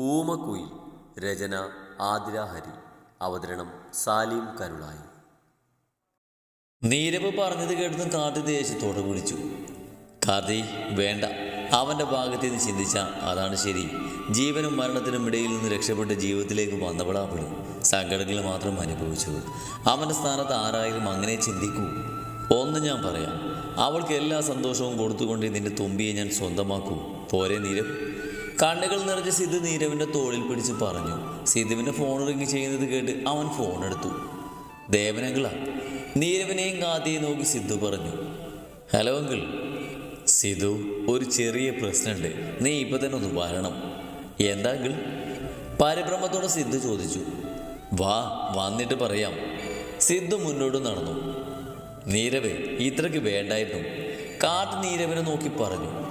ഊമക്കുയിൽ രചന ആതിര ഹരി അവതരണം സാലിം കരുളായി. നീരവ് പറഞ്ഞത് കേട്ടതും കാർത്തി ദേഷ്യത്തോടെ വിളിച്ചു. കാർത്തി വേണ്ട. അവന്റെ ഭാഗത്ത് നിന്ന് ചിന്തിച്ച അതാണ് ശരി. ജീവനും മരണത്തിനും ഇടയിൽ നിന്ന് രക്ഷപ്പെട്ട് ജീവിതത്തിലേക്ക് വന്നവളാവളും സങ്കടങ്ങൾ മാത്രം അനുഭവിച്ചവൾ അവന്റെ സ്ഥാനത്ത് ആരായാലും അങ്ങനെ ചിന്തിക്കൂ. ഒന്ന് ഞാൻ പറയാം. അവൾക്ക് എല്ലാ സന്തോഷവും കൊടുത്തുകൊണ്ട് നിന്റെ തുമ്പിയെ ഞാൻ സ്വന്തമാക്കൂ. പോരെ നീരവ്. കണ്ണുകൾ നിറഞ്ഞ സിദ്ധു നീരവിന്റെ തോളിൽ പിടിച്ച് പറഞ്ഞു. സിദ്ധുവിന്റെ ഫോൺ റിങ് ചെയ്യുന്നത് കേട്ട് അവൻ ഫോൺ എടുത്തു. ദേവനങ്കിള നീരവിനെയും കാതിയെ നോക്കി സിദ്ധു പറഞ്ഞു. Hello uncle. സിധു ഒരു ചെറിയ പ്രശ്നമുണ്ട്. നീ ഇപ്പം തന്നെ ഒന്ന് വരണം. എന്താ അങ്കിൾ? പരിഭ്രമത്തോടെ സിദ്ധു ചോദിച്ചു. വാ വന്നിട്ട് പറയാം. സിദ്ധു മുന്നോട്ട് നടന്നു. നീരവ് ഇത്രയ്ക്ക് വേണ്ടായിരുന്നു. കാർത്തി നീരവിനെ നോക്കി പറഞ്ഞു.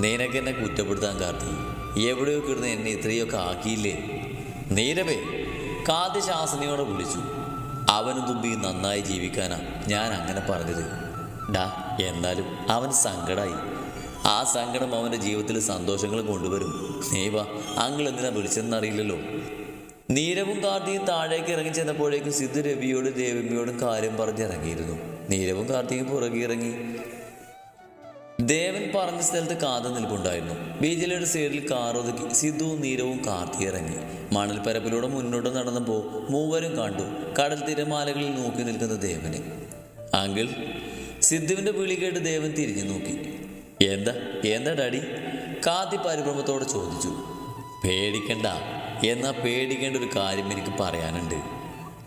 നിനക്ക് എന്നെ കുറ്റപ്പെടുത്താൻ കാർത്തി എവിടെയോ കിടന്ന് എന്നെ ഇത്രയൊക്കെ ആക്കിയില്ലേ? നീരവേ കാർത്തി വിളിച്ചു. അവനും തുമ്പി നന്നായി ജീവിക്കാനാ ഞാൻ അങ്ങനെ പറഞ്ഞത്. ഡാ എന്നാലും അവൻ സങ്കടമായി ആ സങ്കടം അവന്റെ ജീവിതത്തിൽ സന്തോഷങ്ങൾ കൊണ്ടുവരും. നീ വാ അങ്ങൾ എന്തിനാ വിളിച്ചെന്നറിയില്ലല്ലോ നീരവും കാർത്തിയും താഴേക്ക് ഇറങ്ങി ചെന്നപ്പോഴേക്കും സിദ്ധു രവിയോടും ദേവമ്മയോടും കാര്യം പറഞ്ഞിറങ്ങിയിരുന്നു നീരവും കാർത്തിയും പുറകെ ഇറങ്ങി. ദേവൻ പറഞ്ഞ സ്ഥലത്ത് കാത നിൽപ്പുണ്ടായിരുന്നു. ബീജിലയുടെ സൈഡിൽ കാർ ഒതുക്കി സിദ്ധുവും നീരവും കാർത്തി ഇറങ്ങി മണൽപ്പരപ്പിലൂടെ മുന്നോട്ട് നടന്നപ്പോൾ മൂവരും കണ്ടു കടൽ തിരമാലകളിൽ നോക്കി നിൽക്കുന്ന ദേവനെ. അങ്കിൾ സിദ്ധുവിന്റെ വിളി കേട്ട് ദേവൻ തിരിഞ്ഞു നോക്കി. എന്താ? എന്താ ഡാഡി? കാത്തി പരിഭ്രമത്തോടെ ചോദിച്ചു. പേടിക്കണ്ട. എന്നാ പേടിക്കേണ്ട ഒരു കാര്യം എനിക്ക് പറയാനുണ്ട്.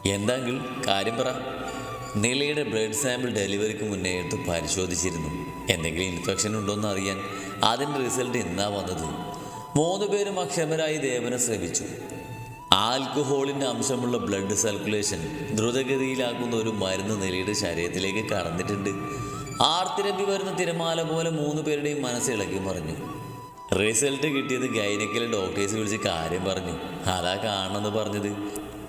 എന്താങ്കിൽ കാര്യം പറ. നിലയുടെ ബ്ലഡ് സാമ്പിൾ ഡെലിവറിക്ക് മുന്നേ എടുത്ത് പരിശോധിച്ചിരുന്നു. എന്തെങ്കിലും ഇൻഫെക്ഷൻ ഉണ്ടോ എന്ന് അറിയാൻ അതിന്റെ റിസൾട്ട് ഇന്നാ വന്നത്. മൂന്ന് പേരും അക്ഷമരായി ദേവനെ ശ്രമിച്ചു ആൽക്കഹോളിന്റെ അംശമുള്ള ബ്ലഡ് സർക്കുലേഷൻ ദ്രുതഗതിയിലാക്കുന്ന ഒരു മരുന്ന് നിലയുടെ ശരീരത്തിലേക്ക് കടന്നിട്ടുണ്ട്. ആർത്തിരമ്പി വരുന്ന തിരമാല പോലെ മൂന്ന് പേരുടെയും മനസ്സ് ഇളക്കി പറഞ്ഞു റിസൾട്ട് കിട്ടിയത് ഗൈനക്കിലെ ഡോക്ടേഴ്സ് വിളിച്ച് കാര്യം പറഞ്ഞു. അതാ കാണണമെന്ന് പറഞ്ഞത്.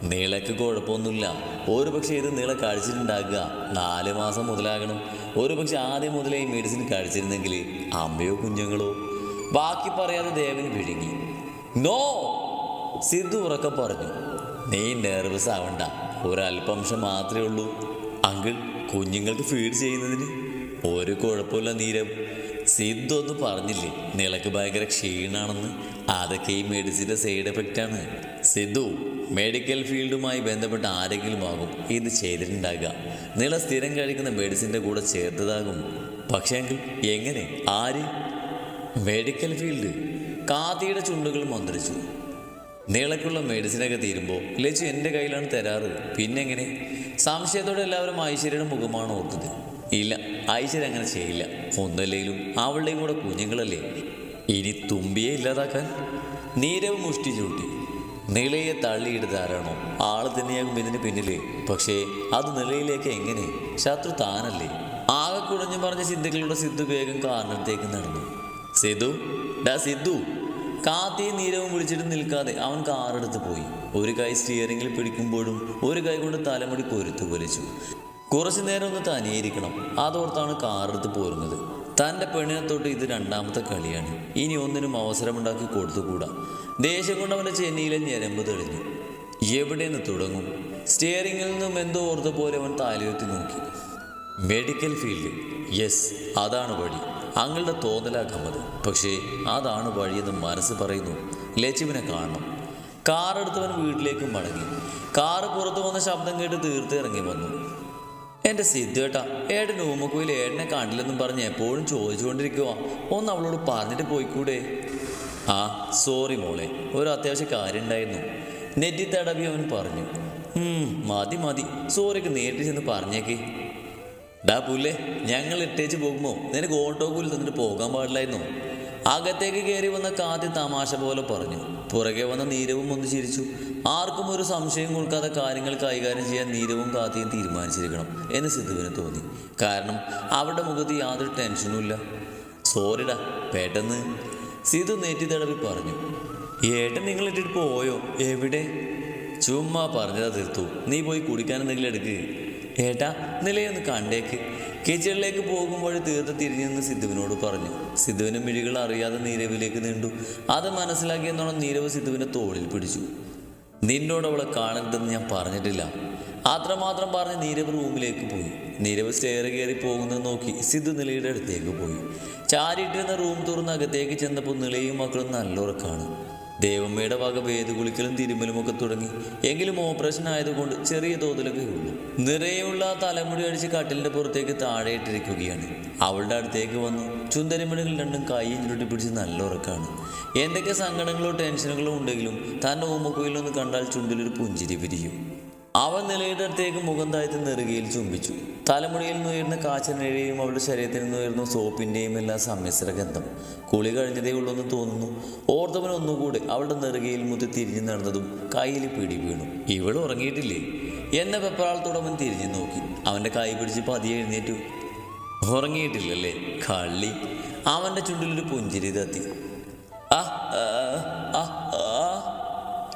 നീളക്ക് കുഴപ്പമൊന്നുമില്ല. ഒരു പക്ഷേ ഇത് നീള കഴിച്ചിട്ടുണ്ടാക്കുക നാല് മാസം മുതലാകണം. ഒരു പക്ഷെ ആദ്യം മുതലേ ഈ മെഡിസിൻ കഴിച്ചിരുന്നെങ്കിൽ അമ്മയോ കുഞ്ഞുങ്ങളോ? ബാക്കി പറയാതെ ദേവൻ വിഴുങ്ങി. നോ സിദ്ധു ഉറക്കെ പറഞ്ഞു. നീ നെർവസ് ആവണ്ട. ഒരൽപംശം മാത്രമേ ഉള്ളൂ. അങ്കിൾ കുഞ്ഞുങ്ങൾക്ക് ഫീഡ് ചെയ്യുന്നതിന് ഒരു കുഴപ്പമില്ല നീരം സിദ്ധു ഒന്നും പറഞ്ഞില്ലേ? നിലയ്ക്ക് ഭയങ്കര ക്ഷീണാണെന്ന്. അതൊക്കെ ഈ മെഡിസിന്റെ സൈഡ് എഫക്റ്റാണ് സിദ്ധു മെഡിക്കൽ ഫീൽഡുമായി ബന്ധപ്പെട്ട ആരെങ്കിലും ആകും. ഇത് ചെയ്തിട്ടുണ്ടാകുക. നിള സ്ഥിരം കഴിക്കുന്ന മെഡിസിന്റെ കൂടെ ചേർത്തതാകും. പക്ഷേങ്കിൽ എങ്ങനെ? ആര്? മെഡിക്കൽ ഫീൽഡ് കാതിയുടെ ചുണ്ടുകൾ മന്ത്രിച്ചു. നീളക്കുള്ള മെഡിസിനൊക്കെ തീരുമ്പോൾ ലച്ചു എന്റെ കയ്യിലാണ് തരാറ്. പിന്നെങ്ങനെ? സംശയത്തോടെ എല്ലാവരും ഐശ്വര്യയുടെ മുഖമാണ് ഓർത്തത്. ഇല്ല ഐശ്വര്യ അങ്ങനെ ചെയ്യില്ല. ഒന്നല്ലേലും അവളുടെയും കൂടെ കുഞ്ഞുങ്ങളല്ലേ? ഇനി തുമ്പിയെ ഇല്ലാതാക്കാൻ? നീരവ് മുഷ്ടി ചൂട്ടി. നിളയെ തള്ളിയിടുന്നത് ആരാണോ? ആൾ തന്നെയാകും ഇതിന് പിന്നിലേ. പക്ഷേ അത് നിലയിലേക്ക് എങ്ങനെ? ശത്രു താനല്ലേ? ആകെ കുഴഞ്ഞു പറഞ്ഞ സിദ്ധുക്കളുടെ സിദ്ധു വേഗം കാരണത്തേക്ക് നടന്നു. സിദ്ധു ഡാ സിദ്ധു കാത്തിയും നീരവും വിളിച്ചിട്ട് നിൽക്കാതെ അവൻ കാറെടുത്ത് പോയി. ഒരു കൈ സ്റ്റിയറിംഗിൽ പിടിക്കുമ്പോഴും ഒരു കൈ കൊണ്ട് തലമുടി പൊരുത്തു വലിച്ചു കുറച്ചു നേരം ഒന്ന് തനിയിരിക്കണം അതോർത്താണ് കാറെടുത്ത് പോരുന്നത്. തന്റെ പെണ്ണിനെ തൊട്ട് ഇത് രണ്ടാമത്തെ കളിയാണ്. ഇനി ഒന്നിനും അവസരമുണ്ടാക്കി കൊടുത്തുകൂടാ. ദേഷ്യം കൊണ്ട് അവന്റെ ചെന്നൈയിലെ ഞരമ്പ് തെളിഞ്ഞു. എവിടെ നിന്ന് തുടങ്ങും സ്റ്റിയറിംഗിൽ നിന്നും എന്തോ ഓർത്ത പോലെ അവൻ താലയുത്തി നോക്കി. മെഡിക്കൽ ഫീൽഡ് യെസ് അതാണ് വഴി. അങ്ങളുടെ തോന്നലാക്കാൻ മതി പക്ഷേ അതാണ് വഴിയെന്ന് മനസ്സ് പറയുന്നു. ലച്ചുവിനെ കാണണം. കാറെടുത്തവൻ വീട്ടിലേക്ക് മടങ്ങി. കാറ് പുറത്തു വന്ന ശബ്ദം കേട്ട് തീർത്തിറങ്ങി വന്നു. എന്റെ സിദ്ധേട്ടാ ഏട്ടൻ ഊമക്കുയിൽ ഏട്ടനെ കണ്ടില്ലെന്നും പറഞ്ഞ് എപ്പോഴും ചോദിച്ചുകൊണ്ടിരിക്കുക ഒന്ന് അവളോട് പറഞ്ഞിട്ട് പോയിക്കൂടെ? ആ സോറി മോളെ ഒരു അത്യാവശ്യ കാര്യം ഉണ്ടായിരുന്നു. നെറ്റി തടവി അവൻ പറഞ്ഞു. "ഉം, മതി മതി സോറിക്ക് നേരിട്ട് ചെന്ന് പറഞ്ഞേക്ക്. ഡാ പുല്ലേ ഞങ്ങൾ ഇട്ടേച്ച് പോകുമ്പോൾ നിനക്ക് ഓട്ടോ കൂലി തന്നിട്ട് പോകാൻ പാടില്ലായിരുന്നു? അകത്തേക്ക് കയറി വന്ന കാത്തി തമാശ പോലെ പറഞ്ഞു. പുറകെ വന്ന നീരവും ഒന്ന് ചിരിച്ചു. ആർക്കും ഒരു സംശയം കൊടുക്കാതെ കാര്യങ്ങൾ കൈകാര്യം ചെയ്യാൻ നീരവും കാത്തിയും തീരുമാനിച്ചിരിക്കണം എന്ന് സിദ്ധുവിന് തോന്നി. കാരണം അവരുടെ മുഖത്ത് യാതൊരു ടെൻഷനും ഇല്ല. സോറിടാ പെട്ടെന്ന്. സിധു നെറ്റി തടവി പറഞ്ഞു. ഏട്ടൻ നിങ്ങൾ ഇട്ടിട്ട് പോയോ? എവിടെ? ചുമ്മാ പറഞ്ഞതാ തീർത്തു നീ പോയി കുടിക്കാൻ എന്തെങ്കിലും എടുക്ക്. ഏട്ടാ നിലയൊന്ന് കണ്ടേക്ക്. കിച്ചണിലേക്ക് പോകും വഴി തീർത്ത് തിരിഞ്ഞു നിന്ന് സിദ്ധുവിനോട് പറഞ്ഞു. സിദ്ധുവിന് മിഴികൾ അറിയാതെ നീരവിലേക്ക് നീണ്ടു. അത് മനസ്സിലാക്കിയെന്നോണം നീരവ് സിദ്ധുവിനെ തോളിൽ പിടിച്ചു. നിന്നോട് അവളെ കാണരുതെന്ന് ഞാൻ പറഞ്ഞിട്ടില്ല. അത്രമാത്രം പറഞ്ഞ് നീരവ് റൂമിലേക്ക് പോയി. നീരവ് സ്റ്റെയർ കയറി പോകുന്നത് നോക്കി സിദ്ധു നിലയുടെ അടുത്തേക്ക് പോയി. ചാരിയിട്ടിരുന്ന റൂം തുറന്ന് അകത്തേക്ക് ചെന്നപ്പോൾ നിലയും മക്കളും നല്ല ഉറക്കാണ്. ദേവമ്മയുടെ വക വേദുകുളിക്കലും തിരുമലുമൊക്കെ തുടങ്ങി. എങ്കിലും ഓപ്പറേഷൻ ആയതുകൊണ്ട് ചെറിയ തോതിലൊക്കെ ഉള്ളൂ. നിറയുള്ള തലമുടി അടിച്ച് കട്ടിലിന്റെ പുറത്തേക്ക് താഴെയിട്ടിരിക്കുകയാണ് അവളുടെ അടുത്തേക്ക് വന്നു. ചുന്തരിമണികൾ രണ്ടും കൈയും ചുരുട്ടി പിടിച്ച് നല്ല ഉറക്കാണ്. എന്തൊക്കെ സങ്കടങ്ങളോ ടെൻഷനുകളോ ഉണ്ടെങ്കിലും തന്റെ ഓമക്കുയിലൊന്ന് കണ്ടാൽ ചുണ്ടിലൊരു പുഞ്ചിരി പിരിയും അവൻ നിലയിടത്തേക്ക് മുഖം താഴ്ത്തി നെറുകയിൽ ചുംബിച്ചു. തലമുടിയിൽ നിന്നുയർന്ന കാച്ചനഴയും അവളുടെ ശരീരത്തിൽ നിന്നുയർന്ന സോപ്പിന്റെയും എല്ലാം സമ്മിശ്ര ഗന്ധം. കുളി കഴിഞ്ഞതേ ഉള്ളൂന്ന് തോന്നുന്നു. ഓർത്തവൻ ഒന്നുകൂടെ അവളുടെ നെറുകയിൽ മുത്തി തിരിഞ്ഞു നടന്നതും കയ്യിൽ പിടി വീണു. ഇവൾ ഉറങ്ങിയിട്ടില്ലേ? എന്ന വെപ്രാളത്തോടെ അവൻ തിരിഞ്ഞു നോക്കി. അവന്റെ കൈ പിടിച്ച് പതിയെ എഴുന്നേറ്റു. ഉറങ്ങിയിട്ടില്ലല്ലേ? കള്ളി. അവന്റെ ചുണ്ടിലൊരു പുഞ്ചിരി തത്തി ആ.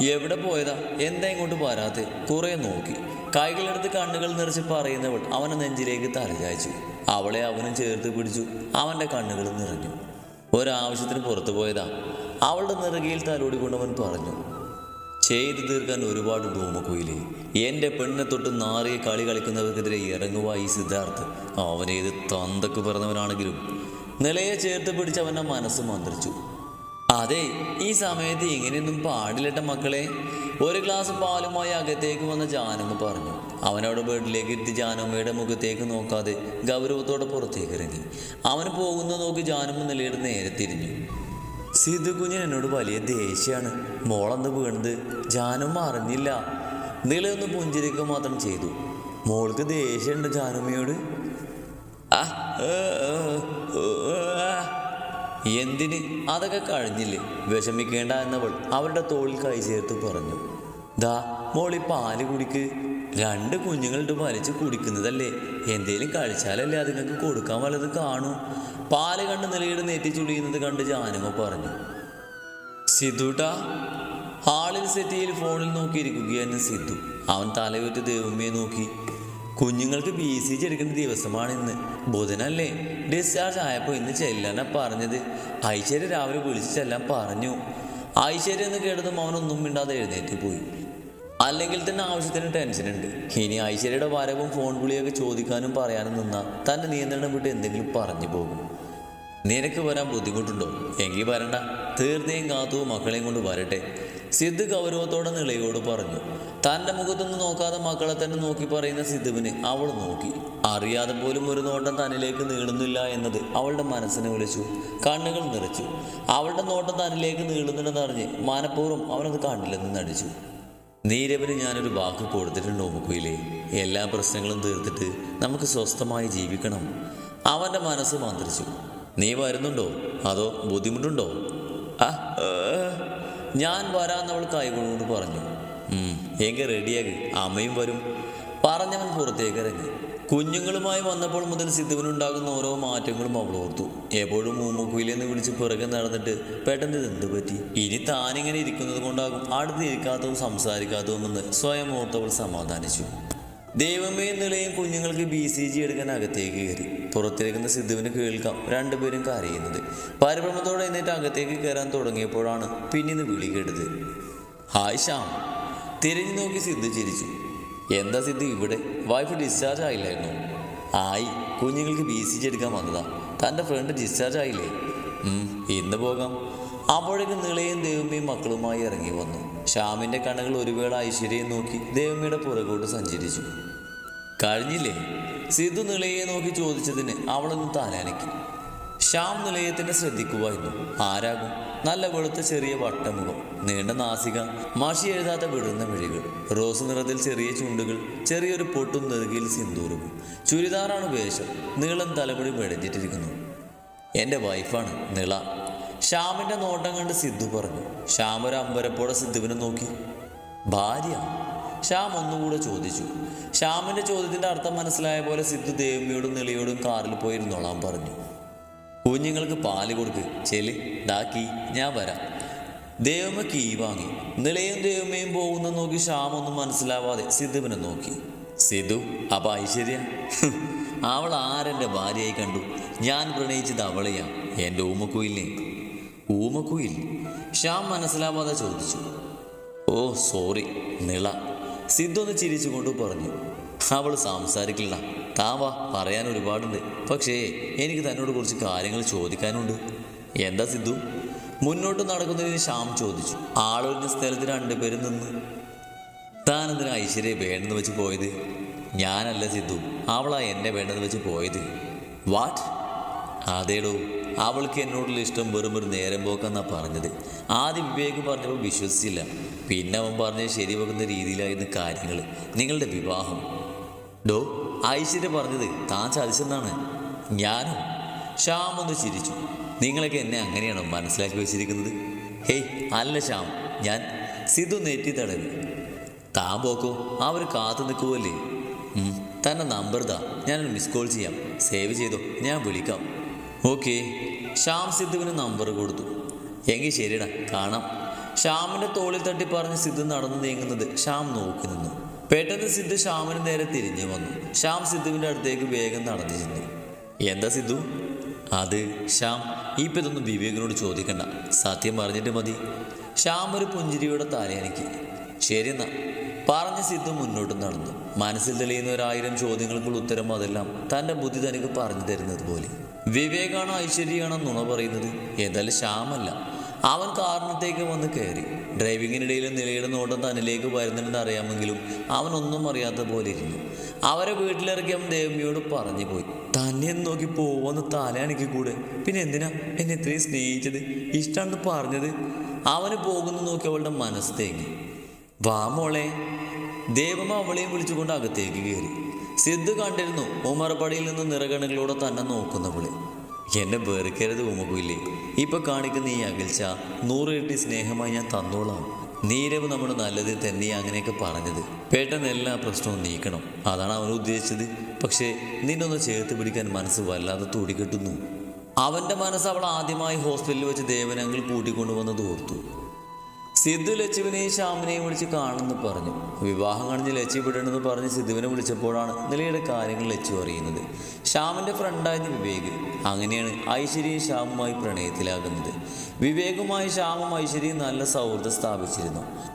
എവിടെ പോയതാ? എന്താ ഇങ്ങോട്ട് പോരാത്ത കുറെ നോക്കി. കൈകളെടുത്ത് കണ്ണുകൾ നിറച്ച് പറയുന്നവൾ അവനെ നെഞ്ചിലേക്ക് തലചായ്ച്ചു. അവളെ അവനും ചേർത്ത് പിടിച്ചു. അവന്റെ കണ്ണുകൾ നിറഞ്ഞു. ഒരാവശ്യത്തിന് പുറത്തു പോയതാ. അവളുടെ നിറകയിൽ തലോടി കൊണ്ടവൻ പറഞ്ഞു ചെയ്തു തീർക്കാൻ ഒരുപാട് ഡൂമക്കുയിലേ എന്റെ പെണ്ണെ തൊട്ട് നാറിയ കളി കളിക്കുന്നവർക്കെതിരെ ഇറങ്ങുക ഈ സിദ്ധാർത്ഥ്. അവനേത് തന്തക്ക് പറഞ്ഞവനാണെങ്കിലും. നിലയെ ചേർത്ത് പിടിച്ച് അവന്റെ മനസ്സ് മന്ത്രിച്ചു. അതെ ഈ സമയത്ത് ഇങ്ങനെയൊന്നും പാടില്ലട്ട മക്കളെ. ഒരു ഗ്ലാസ് പാലുമായി അകത്തേക്ക് വന്ന ജാനമ്മ പറഞ്ഞു അവനോട് ബെഡിലേക്ക് എത്തി ജാനമ്മയുടെ മുഖത്തേക്ക് നോക്കാതെ ഗൗരവത്തോടെ പുറത്തേക്ക് ഇറങ്ങി. അവന് പോകുന്ന നോക്കി ജാനമ്മ നിലയുടെ നേരെ തിരിഞ്ഞു. സിദ്ധു കുഞ്ഞൻ എന്നോട് വലിയ ദേഷ്യമാണ്. മോളന്ന് വീണത്? ജാനമ്മ അറിഞ്ഞില്ല. നിലയൊന്ന് പുഞ്ചിരിക്കുക മാത്രം ചെയ്തു. മോൾക്ക് ദേഷ്യമുണ്ട് ജാനമ്മയോട്. ആ. എന്തിന്? അതൊക്കെ കഴിഞ്ഞില്ലേ? വിഷമിക്കേണ്ട എന്നവൾ അവരുടെ തോളിൽ കൈ ചേർത്ത് പറഞ്ഞു. ദാ മോളി പാൽ കുടിക്ക്. രണ്ട് കുഞ്ഞുങ്ങളിട്ട് വലിച്ച് കുടിക്കുന്നതല്ലേ? എന്തേലും കഴിച്ചാലല്ലേ അതുങ്ങൾക്ക് കൊടുക്കാൻ വല്ലത് കാണൂ? പാൽ കണ്ട് നിലയുടെ നെറ്റി ചുളിയുന്നത് കണ്ട് ജാനമ്മ പറഞ്ഞു. സിദ്ധുട്ടാ ഹാളിൽ സെറ്റിയിൽ ഫോണിൽ നോക്കിയിരിക്കുകയായിരുന്നു സിദ്ധു. അവൻ തലയുറ്റ് ദേവമ്മയെ നോക്കി. കുഞ്ഞുങ്ങൾക്ക് ബി സി ജി എടുക്കേണ്ട ദിവസമാണ് ഇന്ന് ബുധനല്ലേ? ഡിസ്ചാർജ് ആയപ്പോൾ ഇന്ന് ചെല്ലാനാ പറഞ്ഞത്. ഐശ്വര്യ രാവിലെ വിളിച്ച് ചെല്ലാൻ പറഞ്ഞു. ഐശ്വര്യ എന്ന് കേട്ടതും അവനൊന്നും മിണ്ടാതെ എഴുന്നേറ്റ് പോയി. അല്ലെങ്കിൽ തന്നെ ആവശ്യത്തിന് ടെൻഷനുണ്ട് ഇനി ഐശ്വര്യയുടെ വരവും ഫോൺ വിളിയൊക്കെ ചോദിക്കാനും പറയാനും നിന്നാൽ തന്നെ നിയന്ത്രണം വിട്ട് എന്തെങ്കിലും പറഞ്ഞു പോകും. നിനക്ക് വരാൻ ബുദ്ധിമുട്ടുണ്ടോ? എങ്കിൽ വരണ്ട. തീർന്നേയും കാത്തു മക്കളെയും കൊണ്ട് വരട്ടെ. സിദ്ധ് ഗൗരവത്തോടെ നിളയോട് പറഞ്ഞു. തന്റെ മുഖത്തൊന്നും നോക്കാതെ മക്കളെ തന്നെ നോക്കി പറയുന്ന സിദ്ധുവിനെ അവൾ നോക്കി. അറിയാതെ പോലും ഒരു നോട്ടം തന്നിലേക്ക് നീളുന്നില്ല എന്നത് അവളുടെ മനസ്സിനെ വിളിച്ചു. കണ്ണുകൾ നിറച്ചു. അവളുടെ നോട്ടം തന്നിലേക്ക് നീളുന്നുണ്ടെന്ന് അറിഞ്ഞ് മനഃപൂർവം അവനത് കണ്ടില്ലെന്ന് നടിച്ചു. നീരവിന് ഞാനൊരു വാക്ക് കൊടുത്തിട്ടുണ്ട് മുക്കുയിലെ എല്ലാ പ്രശ്നങ്ങളും തീർത്തിട്ട് നമുക്ക് സ്വസ്ഥമായി ജീവിക്കണം. അവന്റെ മനസ്സ് മന്ത്രിച്ചു. നീ വരുന്നുണ്ടോ? അതോ ബുദ്ധിമുട്ടുണ്ടോ? ഞാൻ വരാന്നവൾ കൈകൊണ്ടുകൊണ്ട് പറഞ്ഞു. "ഉം, എങ്കിൽ റെഡിയാക്ക്. അമ്മയും വരും. പറഞ്ഞവൻ പുറത്തേക്ക് ഇറങ്ങി. കുഞ്ഞുങ്ങളുമായി വന്നപ്പോൾ മുതൽ സിദ്ധുവിനുണ്ടാകുന്ന ഓരോ മാറ്റങ്ങളും അവൾ ഓർത്തു. എപ്പോഴും മൂമ്മക്കുയിലെന്ന് വിളിച്ച് പിറകെ നടന്നിട്ട് പെട്ടെന്ന് ഇതെന്ത് പറ്റി? ഇനി താനിങ്ങനെ ഇരിക്കുന്നത് കൊണ്ടാകും അടുത്ത് ഇരിക്കാത്തതും സംസാരിക്കാത്തതുമെന്ന് സ്വയം ഓർത്തവൾ സമാധാനിച്ചു. ദൈവമേ നിലയും കുഞ്ഞുങ്ങൾക്ക് ബി സി ജി എടുക്കാൻ അകത്തേക്ക് കയറി. പുറത്തിരിക്കുന്ന സിദ്ധുവിന് കേൾക്കാം രണ്ടുപേരും കരയുന്നത്. പരിഭ്രമത്തോടെ എന്നിട്ട് അകത്തേക്ക് കയറാൻ തുടങ്ങിയപ്പോഴാണ് പിന്നീട് വിളി കേട്ടത്. ഹായ് ശ്യാം. തിരിഞ്ഞു നോക്കി സിദ്ധു ചിരിച്ചു. എന്താ സിദ്ധു ഇവിടെ? വൈഫ് ഡിസ്ചാർജ് ആയില്ലായിരുന്നു. ആയി കുഞ്ഞുങ്ങൾക്ക് ബി സി ജി എടുക്കാൻ വന്നതാ. തന്റെ ഫ്രണ്ട് ഡിസ്ചാർജ് ആയില്ലേ? ഇന്ന് പോകാം. അപ്പോഴേക്കും നിളയും ദേവമ്മയും മക്കളുമായി ഇറങ്ങി വന്നു. ശ്യാമിന്റെ കണ്ണുകൾ ഒരുവേള ഐശ്വര്യയെ നോക്കി ദേവമ്മയുടെ പുറകോട്ട് സഞ്ചരിച്ചു. കഴിഞ്ഞില്ലേ? സിദ്ധു നിളയെ നോക്കി ചോദിച്ചതിന് അവളൊന്ന് തലനക്കി. ശ്യാം നിലയത്തിനെ ശ്രദ്ധിക്കുമായിരുന്നു ആരാകും? നല്ല വെളുത്ത ചെറിയ വട്ടമുഖം നീണ്ട നാസിക മാഷി എഴുതാത്ത വിടുന്ന മിഴികൾ റോസ് നിറത്തിൽ ചെറിയ ചുണ്ടുകൾ ചെറിയൊരു പൊട്ടും നെറുകയിൽ സിന്ദൂറും ചുരിദാറാണ് വേഷം നീളം തലമുടി മെടഞ്ഞിട്ടിരിക്കുന്നു എന്റെ വൈഫാണ് നിള. ശ്യാമിന്റെ നോട്ടം കണ്ട് സിദ്ധു പറഞ്ഞു. ശ്യാം ഒരു അമ്പരപ്പോടെ സിദ്ധുവിനെ നോക്കി. ഭാര്യ? ശ്യാം ഒന്നുകൂടെ ചോദിച്ചു. ശ്യാമിന്റെ ചോദ്യത്തിന്റെ അർത്ഥം മനസ്സിലായ പോലെ സിദ്ധു ദേവിയോടും നിളയോടും കാറിൽ പോയിരുന്നോളാൻ പറഞ്ഞു. കുഞ്ഞുങ്ങൾക്ക് പാൽ കൊടുക്ക്. ചെൽ ഡാക്കി ഞാൻ വരാം. ദേവമ്മ കീ വാങ്ങി. നിലയും ദേവമ്മയും പോകുന്ന നോക്കി ശ്യാമൊന്നും മനസ്സിലാവാതെ സിദ്ധുവിനെ നോക്കി. സിദ്ധു അപ്പ ഐശ്വര്യ. അവൾ ആരെന്റെ ഭാര്യയായി കണ്ടു. ഞാൻ പ്രണയിച്ചത് അവളെയാ. എന്റെ ഊമക്കുയിലിനെ. ഊമക്കുയിൽ? ശ്യാം മനസ്സിലാവാതെ ചോദിച്ചു. ഓ സോറി നിള. സിദ്ധു ഒന്ന് ചിരിച്ചുകൊണ്ട് പറഞ്ഞു. അവൾ സംസാരിക്കില്ല താവ പറയാൻ ഒരുപാടുണ്ട്. പക്ഷേ എനിക്ക് തന്നോട് കുറച്ച് കാര്യങ്ങൾ ചോദിക്കാനുണ്ട്. എന്താ സിദ്ധു? മുന്നോട്ട് നടക്കുന്നതിന് ശ്യാം ചോദിച്ചു. ആളൊഴിഞ്ഞ സ്ഥലത്ത് രണ്ടുപേരും നിന്ന്. താൻ എന്തിനാ ഐശ്വര്യ വേണ്ടെന്ന് വെച്ച് പോയത്? ഞാനല്ല സിദ്ധു. അവളാ എന്നെ വേണ്ടെന്ന് വെച്ച് പോയത്. വാട്ട് അതേടോ. അവൾക്ക് എന്നോടുള്ള ഇഷ്ടം വെറും ഒരു നേരം പോക്കെന്നാ പറഞ്ഞത്. ആദ്യം വിവേക് പറഞ്ഞപ്പോൾ വിശ്വസിച്ചില്ല. പിന്നെ അവൻ പറഞ്ഞത് ശരിവെക്കുന്ന രീതിയിലായിരുന്നു കാര്യങ്ങൾ നിങ്ങളുടെ വിവാഹം. ഡോ ഐശ്വര്യ പറഞ്ഞത് താൻ ചതിച്ചെന്നാണ്. ഞാനും ശ്യാം ഒന്ന് ചിരിച്ചു. നിങ്ങളൊക്കെ എന്നെ അങ്ങനെയാണോ മനസ്സിലാക്കി വെച്ചിരിക്കുന്നത്? ഹേയ് അല്ല ശ്യാം ഞാൻ സിധു നെറ്റി തടഞ്ഞു. താൻ പോക്കോ അവർ കാത്തു നിൽക്കുമല്ലേ തന്നെ നമ്പർ താ ഞാനൊരു മിസ് കോൾ ചെയ്യാം. സേവ് ചെയ്തോ ഞാൻ വിളിക്കാം. ഓക്കെ ശ്യാം സിദ്ധുവിന് നമ്പർ കൊടുത്തു. എങ്കിൽ ശരിടാ കാണാം. ശ്യാമിന്റെ തോളിൽ തട്ടി പറഞ്ഞ് സിദ്ധു നടന്നു നീങ്ങുന്നത് ശ്യാം നോക്കി നിന്നു. പെട്ടെന്ന് സിദ്ധു ശ്യാമിന് നേരെ തിരിഞ്ഞു വന്നു. ശ്യാം സിദ്ധുവിന്റെ അടുത്തേക്ക് വേഗം നടന്നു ചെന്നു. എന്താ സിദ്ധു? അത് ശ്യാം ഇപ്പം ഇതൊന്നും വിവേകിനോട് ചോദിക്കണ്ട. സത്യം പറഞ്ഞിട്ട് മതി. ശ്യാം ഒരു പുഞ്ചിരിയുടെ ശരി എന്നാ. പറഞ്ഞ സിദ്ധു മുന്നോട്ട് നടന്നു. മനസ്സിൽ തെളിയുന്ന ഒരായിരം ചോദ്യങ്ങൾക്കുള്ള ഉത്തരം അതെല്ലാം തന്റെ ബുദ്ധി തനിക്ക് പറഞ്ഞു തരുന്നത് പോലെ. വിവേകാണോ ഐശ്വര്യയാണോ നുണ പറയുന്നത്. എന്തായാലും ശ്യാമല്ല. അവൻ കാരണത്തേക്ക് വന്ന് കയറി. ഡ്രൈവിങ്ങിനിടയിൽ നിലയിടുന്ന ഓട്ടം തന്നിലേക്ക് വരുന്നുണ്ടെന്ന് അറിയാമെങ്കിലും അവനൊന്നും അറിയാത്ത പോലെ ഇരുന്നു അവരെ വീട്ടിലിറക്കി അവൻ ദേവമിയോട് പറഞ്ഞു പോയി. തന്നെ നോക്കി പോവെന്ന് തലയാണിക്ക് കൂടെ. പിന്നെ എന്തിനാ എന്നെ ഇത്രയും സ്നേഹിച്ചത്? ഇഷ്ടമാണെന്ന് പറഞ്ഞത്? അവന് പോകുന്നു നോക്കി അവളുടെ മനസ്സ് തേങ്ങി. വാ മോളെ. ദേവമ്മ അവളെയും വിളിച്ചുകൊണ്ട് അകത്തേക്ക് കയറി. സിദ്ധു കണ്ടിരുന്നു ഉമർപടിയിൽ നിന്ന് നിറകണകളോടെ തന്നെ നോക്കുന്നവളെ. എന്നെ വെറുക്കരുത് ഉമകുയില്ലേ ഇപ്പൊ കാണിക്കുന്ന ഈ അകൽച്ച നൂറ് ഇരട്ടി സ്നേഹമായി ഞാൻ തന്നോളാം. നീരവ് നമ്മുടെ നല്ലതിൽ തന്നെ അങ്ങനെയൊക്കെ പറഞ്ഞത്. പെട്ടെന്ന് എല്ലാ പ്രശ്നവും നീക്കണം. അതാണ് അവൻ ഉദ്ദേശിച്ചത്. പക്ഷേ നിന്നൊന്ന് ചേർത്ത് പിടിക്കാൻ മനസ്സ് വല്ലാതെ തുടികെട്ടുന്നു. അവന്റെ മനസ്സ് അവൾ ആദ്യമായി ഹോസ്പിറ്റലിൽ വെച്ച് ദേവനങ്ങൾ കൂട്ടിക്കൊണ്ടുവന്നത് ഓർത്തു. സിദ്ധു ലച്ചുവിനെയും ശ്യാമിനെയും വിളിച്ച് കാണുമെന്ന് പറഞ്ഞു. വിവാഹം കഴിഞ്ഞ് ലച്ചു വിടണമെന്ന് പറഞ്ഞ് സിദ്ധുവിനെ വിളിച്ചപ്പോഴാണ് നിലയുടെ കാര്യങ്ങൾ ലച്ചു അറിയുന്നത്. ശ്യാമിന്റെ ഫ്രണ്ടായിരുന്നു വിവേക്. അങ്ങനെയാണ് ഐശ്വര്യയും ശ്യാമുമായി പ്രണയത്തിലാകുന്നത്. വിവേകുമായി ശ്യാമും ഐശ്വര്യയും നല്ല സൗഹൃദം സ്ഥാപിച്ചിരുന്നു.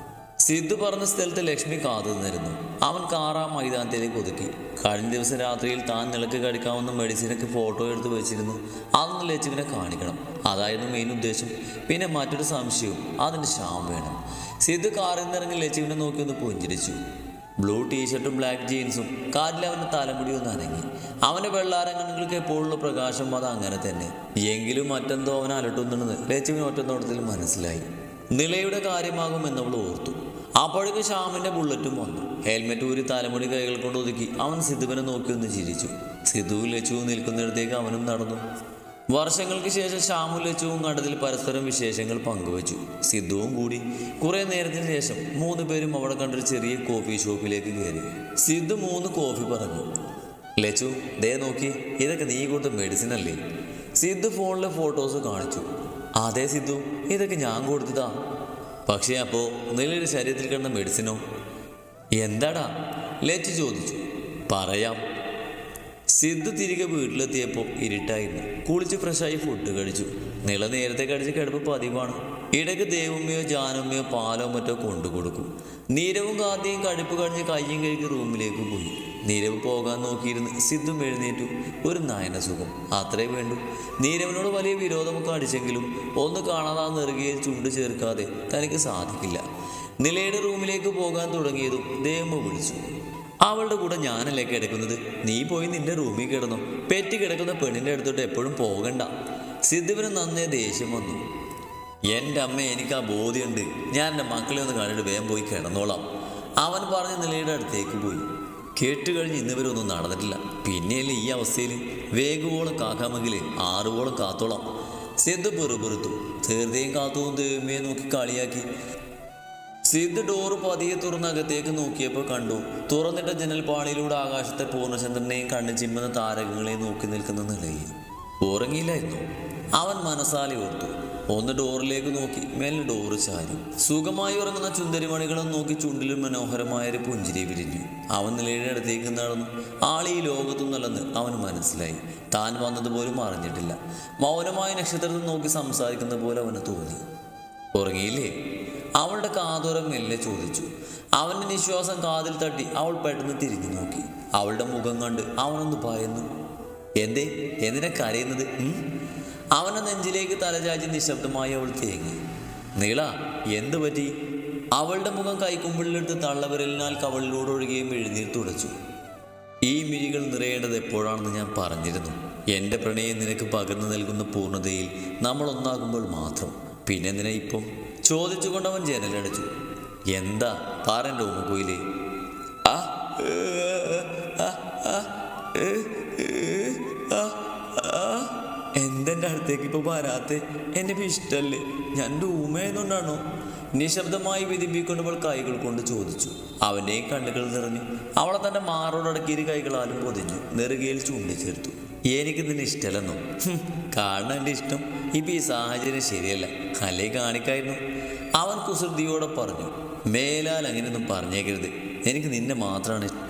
സിദ്ധു പറഞ്ഞ സ്ഥലത്ത് ലക്ഷ്മി കാത്തു നിന്നിരുന്നു. അവൻ കാറാ മൈതാനത്തിലേക്ക് ഒതുക്കി. കഴിഞ്ഞ ദിവസം രാത്രിയിൽ താൻ നിലയ്ക്ക് കഴിക്കാവുന്ന മെഡിസിനൊക്കെ ഫോട്ടോ എടുത്ത് വെച്ചിരുന്നു. അതൊന്ന് ലച്ചുവിനെ കാണിക്കണം. അതായിരുന്നു മെയിൻ ഉദ്ദേശം. പിന്നെ മറ്റൊരു സംശയവും. അതിന് ശാം വേണം. സിദ്ധു കാറിൽ നിന്നിറങ്ങി ലച്ചുവിനെ നോക്കി ഒന്ന് പുഞ്ചിരിച്ചു. ബ്ലൂ ടീഷർട്ടും ബ്ലാക്ക് ജീൻസും. കാറ്റിൽ അവന്റെ തലമുടി ഒന്ന് അനങ്ങി. അവന്റെ വെള്ളാരങ്ങൾക്ക് എപ്പോഴുള്ള പ്രകാശം അത് അങ്ങനെ തന്നെ. എങ്കിലും മറ്റെന്തോ അവൻ അലട്ടുന്നുണ്ടെന്ന് ലച്ചുവിന് ഒറ്റനോട്ടത്തിൽ മനസ്സിലായി. നിലയുടെ കാര്യമാകുമെന്നവൾ ഓർത്തു. അപ്പോഴേക്ക് ശ്യാമിന്റെ ബുള്ളറ്റും വന്നു. ഹെൽമെറ്റ് ഊരി തലമുടി കൈകൾ കൊണ്ട് ഒതുക്കി അവൻ സിദ്ധുവിനെ നോക്കി ഒന്ന് ചിരിച്ചു. സിദ്ധുവും ലച്ചുവും നിൽക്കുന്നിടത്തേക്ക് അവനും നടന്നു. വർഷങ്ങൾക്ക് ശേഷം ശ്യാമു ലച്ചുവും കണ്ടതിൽ പരസ്പരം വിശേഷങ്ങൾ പങ്കുവച്ചു. സിദ്ധുവും കൂടി കുറെ നേരത്തിന് ശേഷം മൂന്ന് പേരും അവിടെ കണ്ടൊരു ചെറിയ കോഫി ഷോപ്പിലേക്ക് കയറി. സിദ്ധു മൂന്ന് കോഫി പറഞ്ഞു. ലച്ചു ദേ നോക്കി ഇതൊക്കെ നീ കൊടുത്ത മെഡിസിൻ അല്ലേ? സിദ്ധു ഫോണിലെ ഫോട്ടോസ് കാണിച്ചു. അതെ സിദ്ധു ഇതൊക്കെ ഞാൻ കൊടുത്തതാ. പക്ഷേ അപ്പോൾ നിലയുടെ ശരീരത്തിൽ കിടന്ന മെഡിസിനോ എന്താടാ? ലേറ്റ് ചോദിച്ചു. പറയാം. സിദ്ധ് തിരികെ വീട്ടിലെത്തിയപ്പോൾ ഇരുട്ടായിരുന്നു. കുളിച്ച് ഫ്രഷായി ഫുഡ് കഴിച്ചു. നില നേരത്തെ കഴിച്ച് കിടപ്പ് പതിവാണ്. ഇടയ്ക്ക് ദേവമ്മയോ ജാനമ്മയോ പാലോ മറ്റോ കൊണ്ടു കൊടുക്കും നീരവും കാത്തിയും കടുപ്പ് കഴിഞ്ഞ് കയ്യും കഴുകി റൂമിലേക്ക് പോയി. നീരവ് പോകാൻ നോക്കിയിരുന്ന് സിദ്ധും എഴുന്നേറ്റു. ഒരു നയന സുഖം. അത്രേ വേണ്ടു. നീരവിനോട് വലിയ വിരോധമൊക്കെ അടിച്ചെങ്കിലും ഒന്ന് കാണാതെ ആ നെറുകയിൽ ചുണ്ട് ചേർക്കാതെ തനിക്ക് സാധിക്കില്ല. നിലയുടെ റൂമിലേക്ക് പോകാൻ തുടങ്ങിയതും ദേവമ്മ വിളിച്ചു. അവളുടെ കൂടെ ഞാനല്ലേ കിടക്കുന്നത്? നീ പോയി നിന്റെ റൂമിൽ കിടന്നു. പെറ്റി കിടക്കുന്ന പെണ്ണിന്റെ അടുത്തോട്ട് എപ്പോഴും പോകണ്ട. സിദ്ധുവിന് നന്നേ ദേഷ്യം വന്നു. എന്റെ അമ്മ എനിക്ക് ആ ബോധ്യമുണ്ട്. ഞാൻ എന്റെ മക്കളെ ഒന്ന് കണ്ടിട്ട് വേഗം പോയി കിടന്നോളാം. അവൻ പറഞ്ഞ നിലയുടെ അടുത്തേക്ക് പോയി. കേട്ട് കഴിഞ്ഞ് ഇന്നുവരൊന്നും നടന്നിട്ടില്ല. പിന്നെയല്ലേ ഈ അവസ്ഥയിൽ വേഗവോളം കാക്കാമെങ്കിൽ ആറുവോളം കാത്തോളാം. സിദ്ധ് പെറുപെറുത്തു തീർച്ചയായും കാത്തുവും ദൈവമേ നോക്കി കളിയാക്കി. സിദ്ധ് ഡോറ് പതിയെ തുറന്നകത്തേക്ക് നോക്കിയപ്പോൾ കണ്ടു. തുറന്നിട്ട ജനൽപ്പാളിയിലൂടെ ആകാശത്തെ പൂർണചന്ദ്രനെയും കണ്ണു ചിമ്മുന്ന താരകങ്ങളെയും നോക്കി നിൽക്കുന്ന നിലയിൽ ഉറങ്ങിയില്ലായിരുന്നു. അവൻ മനസ്സാലി ഓർത്തു. ഒന്ന് ഡോറിലേക്ക് നോക്കി മേലെ ഡോറ് ചാരി. സുഖമായി ഉറങ്ങുന്ന ചുന്തരിമണികളും നോക്കി ചുണ്ടിൽ മനോഹരമായൊരു പുഞ്ചിരി വിരിഞ്ഞു. അവൻ നിലയുടെ അടുത്തേക്ക് നടന്നു. ആളീ ലോകത്തുനിന്നല്ലെന്ന് അവന് മനസ്സിലായി. താൻ വന്നതുപോലും അറിഞ്ഞിട്ടില്ല. മൗനമായ നക്ഷത്രത്തിൽ നോക്കി സംസാരിക്കുന്ന പോലെ അവന് തോന്നി. ഉറങ്ങിയില്ലേ? അവളുടെ കാതോരം മെല്ലെ ചോദിച്ചു. അവന്റെ നിശ്വാസം കാതിൽ തട്ടി അവൾ പെട്ടെന്ന് തിരിഞ്ഞു നോക്കി. അവളുടെ മുഖം കണ്ട് അവനൊന്ന് ഭയന്നു എന്തേ? എന്തിനാ കരയുന്നത്? അവന്റെ നെഞ്ചിലേക്ക് തലചാച്ചി നിശബ്ദമായി അവൾ തേങ്ങി. നീള എന്തു പറ്റി? അവളുടെ മുഖം കൈക്കുമ്പിളിലെടുത്ത് തള്ളവിരലിനാൽ കവളിലൂടെ ഒഴുകുകയും എഴുന്നീർ തുടച്ചു. ഈ മിഴികൾ നിറയേണ്ടത് എപ്പോഴാണെന്ന് ഞാൻ പറഞ്ഞിരുന്നു. എന്റെ പ്രണയം നിനക്ക് പകർന്നു നൽകുന്ന പൂർണതയിൽ നമ്മൾ ഒന്നാകുമ്പോൾ മാത്രം. പിന്നെ നിന ഇപ്പം? ചോദിച്ചുകൊണ്ട് അവൻ ജനലടച്ചു. എന്താ? പാറന്റെ ഓമക്കോയിലേ ആ ആ, ആ, ആ. എന്തെന്റെ അടുത്തേക്ക് ഇപ്പോൾ വരാത്ത? എന്റെ ഇപ്പം ഇഷ്ടമല്ലേ? ഞാൻ ഡൂമയെന്നുകൊണ്ടാണോ നിശബ്ദമായി വിധിപ്പിക്കൊണ്ടവൾ കൈകൾ കൊണ്ട് ചോദിച്ചു. അവന്റെയും കണ്ണുകൾ നിറഞ്ഞു. അവളെ തന്റെ മാറോടടക്കി ഇരു കൈകളാലും പൊതിഞ്ഞു. നെറുകയിൽ ചൂണ്ടിച്ചേർത്തു എനിക്ക് നിന്നെ ഇഷ്ടമല്ലെന്നോ? കാണാൻ എന്റെ ഇഷ്ടം ഇപ്പം ഈ സാഹചര്യം ശരിയല്ല. അല്ലേ കാണിക്കായിരുന്നു? അവൻ കുസൃതിയോടെ പറഞ്ഞു. മേലാൽ അങ്ങനെയൊന്നും പറഞ്ഞേക്കരുത്. എനിക്ക് നിന്നെ മാത്രമാണ് ഇഷ്ടം.